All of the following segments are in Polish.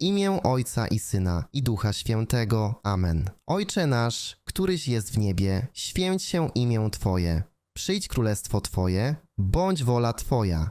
Imię Ojca i Syna i Ducha Świętego. Amen. Ojcze nasz, któryś jest w niebie, święć się imię Twoje. Przyjdź królestwo Twoje, bądź wola Twoja,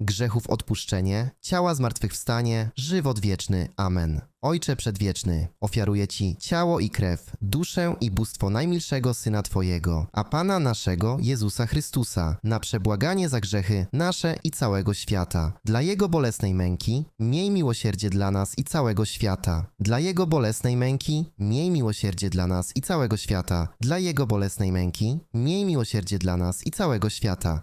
grzechów odpuszczenie, ciała zmartwychwstanie, żywot wieczny. Amen. Ojcze Przedwieczny, ofiaruję Ci ciało i krew, duszę i bóstwo najmilszego Syna Twojego, a Pana naszego Jezusa Chrystusa, na przebłaganie za grzechy nasze i całego świata. Dla Jego bolesnej męki, miej miłosierdzie dla nas i całego świata. Dla Jego bolesnej męki, miej miłosierdzie dla nas i całego świata. Dla Jego bolesnej męki, miej miłosierdzie dla nas i całego świata.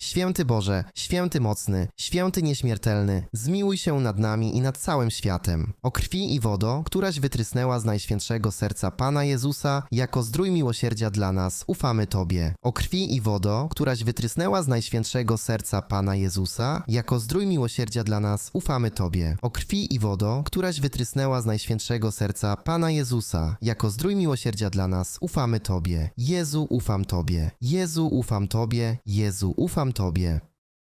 Święty Boże, święty mocny, święty nieśmiertelny, zmiłuj się nad nami i nad całym światem. O krwi i wodo, któraś wytrysnęła z najświętszego serca Pana Jezusa, jako zdrój miłosierdzia dla nas, ufamy Tobie. O krwi i wodo, któraś wytrysnęła z najświętszego serca Pana Jezusa, jako zdrój miłosierdzia dla nas, ufamy Tobie. O krwi i wodo, któraś wytrysnęła z najświętszego serca Pana Jezusa, jako zdrój miłosierdzia dla nas, ufamy Tobie. Jezu, ufam Tobie. Jezu, ufam Tobie. Jezu, ufam Tobie.